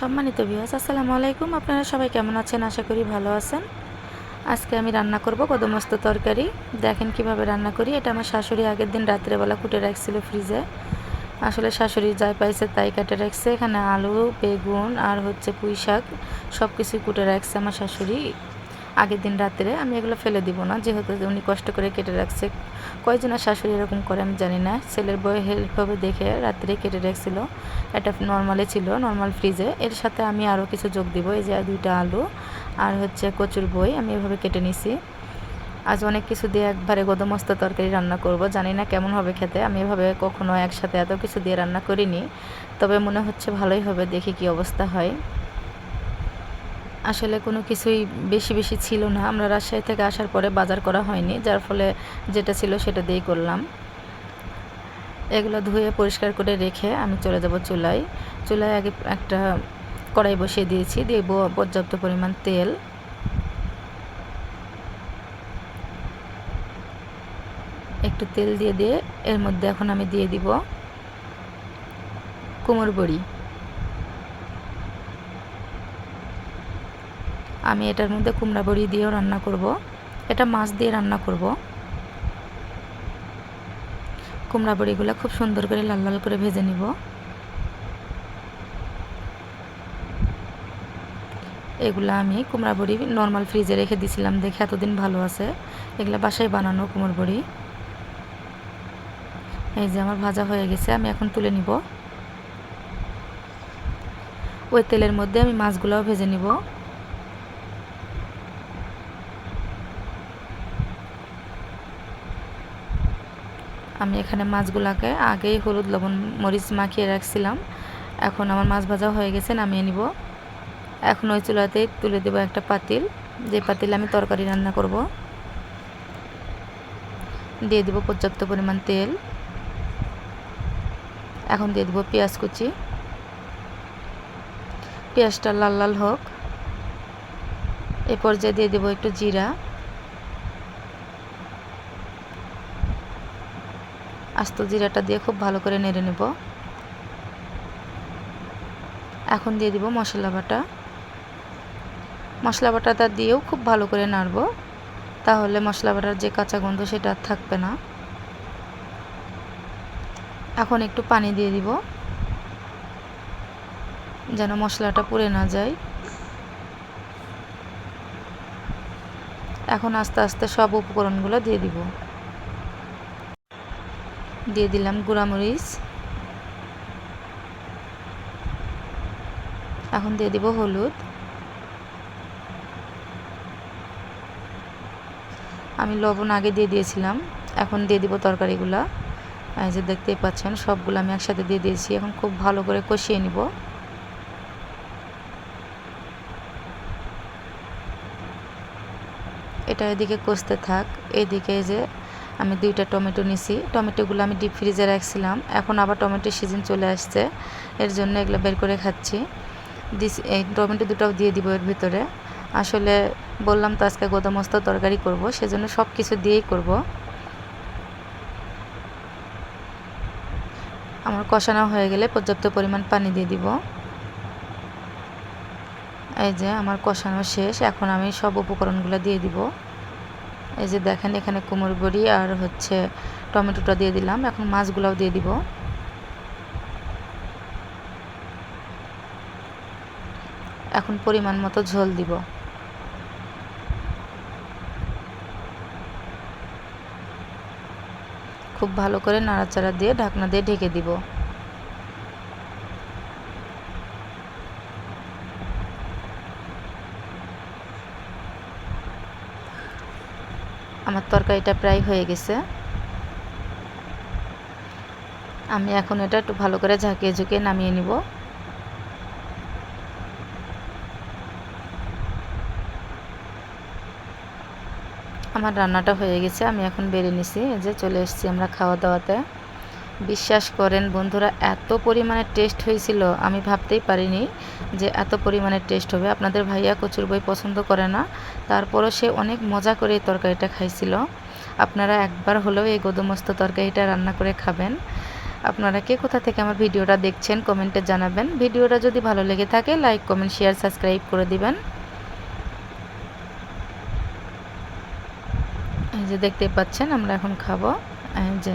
সম্মানিত ভিউয়ার্স আসসালামু আলাইকুম। আপনারা সবাই কেমন আছেন? আশা করি ভালো আছেন। আজকে আমি রান্না করব কদমস্ত তরকারি। দেখেন কীভাবে রান্না করি। এটা আমার শাশুড়ি আগের দিন রাত্রেবেলা কুটে রাখছিল ফ্রিজে আসলে শাশুড়ি যাই পাইছে তাই কেটে রাখছে। এখানে আলু, বেগুন আর হচ্ছে পুঁই শাক সব কিছুই কুটে রাখছে আমার শাশুড়ি। আগের দিন রাত্রে আমি এগুলো ফেলে দিব না। যেহেতু উনি কষ্ট করে কেটে রাখছে। কয়জনের শাশুড়ি এরকম করে আমি জানি না। ছেলের বই হেল্পভাবে দেখে রাত্রে কেটে রাখছিল। এটা নর্মালে ছিল নর্মাল ফ্রিজে এর সাথে আমি আরও কিছু যোগ দিব। এই যে দুইটা আলু আর হচ্ছে কচুর বই, আমি এভাবে কেটে নিছি। আজ অনেক কিছু দিয়ে একবারে গদমস্ত তরকারি রান্না করব। জানি না কেমন হবে খেতে। আমি এভাবে কখনো একসাথে এত কিছু দিয়ে রান্না করিনি। তবে মনে হচ্ছে ভালোই হবে, দেখি কি অবস্থা হয়। আসলে কোনো কিছুই বেশি বেশি ছিল না। আমরা রাজশাহী থেকে আসার পরে বাজার করা হয়নি, যার ফলে যেটা ছিল সেটা দিয়েই করলাম। এগুলো ধুয়ে পরিষ্কার করে রেখে আমি চলে যাব চুলায়। চুলায় আগে একটা কড়াই বসিয়ে দিয়েছি দেব পর্যাপ্ত পরিমাণ তেল। একটু তেল দিয়ে দিয়ে এর মধ্যে এখন আমি দিয়ে দিব কুমোর বড়ি। আমি এটার মধ্যে কুমড়া বড়ি দিয়েও রান্না করব। এটা মাছ দিয়ে রান্না করব। কুমড়া বড়িগুলো খুব সুন্দর করে লাল লাল করে ভেজে নিব। এগুলো আমি কুমড়া বড়ি নর্মাল ফ্রিজে রেখে দিছিলাম, দেখে এতদিন ভালো আছে। এগুলো বাসায় বানানো কুমড় বড়ি। এই যে আমার ভাজা হয়ে গেছে, আমি এখন তুলে নিব। ওই তেলের মধ্যে আমি মাছগুলোও ভেজে নিব। আমি এখানে মাছগুলোকে আগেই হলুদ, লবণ, মরিচ মাখিয়ে রাখছিলাম। এখন আমার মাছ ভাজা হয়ে গেছে, নামিয়ে নিব। এখন ওই চুলাতেই তুলে দেব একটা পাতিল। যে পাতিল আমি তরকারি রান্না করব। দিয়ে দেব পর্যাপ্ত পরিমাণ তেল। এখন দিয়ে দেবো পেঁয়াজ কুচি। পেঁয়াজটা লাল লাল হোক। এ পর্যায়ে দিয়ে দেবো একটু জিরা। আস্ত জিরাটা দিয়ে খুব ভালো করে নেড়ে নেব। এখন দিয়ে দিব মশলা বাটা। মশলা বাটাটা দিয়েও খুব ভালো করে নাড়ব। তাহলে মশলা বাটার যে কাঁচা গন্ধ সেটা আর থাকবে না। এখন একটু পানি দিয়ে দিব। যেন মশলাটা পুড়ে না যায়। এখন আস্তে আস্তে সব উপকরণগুলো দিয়ে দিব। দিয়ে দিলাম গুঁড়ামরিচ। এখন দিয়ে দিব হলুদ। আমি লবণ আগে দিয়ে দিয়েছিলাম, এখন দিয়ে দিব তরকারিগুলা। এই যে দেখতেই পাচ্ছেন, সবগুলো আমি একসাথে দিয়ে দিয়েছি, এখন খুব ভালো করে কষিয়ে নিব। এটা এদিকে কষতে থাক, এদিকে যে আমি দুইটা টমেটো নিছি। টমেটোগুলো আমি ডিপ ফ্রিজে রাখছিলাম। এখন আবার টমেটোর সিজন চলে আসছে। এর জন্য এগুলো বের করে খাচ্ছি। দিস এই টমেটো দুটাও দিয়ে দিব এর ভিতরে। আসলে বললাম তো আজকে গোদামস্ত তরকারি করব, সেজন্য সব কিছু দিয়েই করব। আমার কষানো হয়ে গেলে পর্যাপ্ত পরিমাণ পানি দিয়ে দিব। এই যে আমার কষানো শেষ। এখন আমি সব উপকরণগুলো দিয়ে দিব। এই যে দেখেন, এখানে কুমড় বড়ি আর হচ্ছে টমেটোটা দিয়ে দিলাম। এখন মাছগুলোও দিয়ে দিব। এখন পরিমাণ মতো ঝোল দিব। খুব ভালো করে নাড়াচাড়া দিয়ে ঢাকনা দিয়ে ঢেকে দিব। আমার তরকারিটা প্রায় হয়ে গেছে। আমি এখন এটা একটু ভালো করে ঝাঁকিয়ে ঝুঁকিয়ে নামিয়ে নিব। আমার রান্নাটা হয়ে গেছে, আমি এখন বেরিয়ে নিছি যে চলে এসেছি আমরা খাওয়া দাওয়াতে বিশ্বাস করেন, বন্ধুরা, এত পরিমাণে টেস্ট হয়েছিল, আমি ভাবতেই পারিনি যে এত পরিমাণে টেস্ট হবে। আপনাদের ভাইয়া কচুর বই পছন্দ করে না, তারপরও সে অনেক মজা করে এই তরকারিটা খাইছিল। আপনারা একবার হলেও এই গদমস্ত তরকারিটা রান্না করে খাবেন। আপনারা কে কোথা থেকে আমার ভিডিওটা দেখছেন, কমেন্টে জানাবেন। ভিডিওটা যদি ভালো লেগে থাকে লাইক কমেন্ট শেয়ার সাবস্ক্রাইব করে দিবেন। এই যে দেখতে পাচ্ছেন, আমরা এখন খাব। এই যে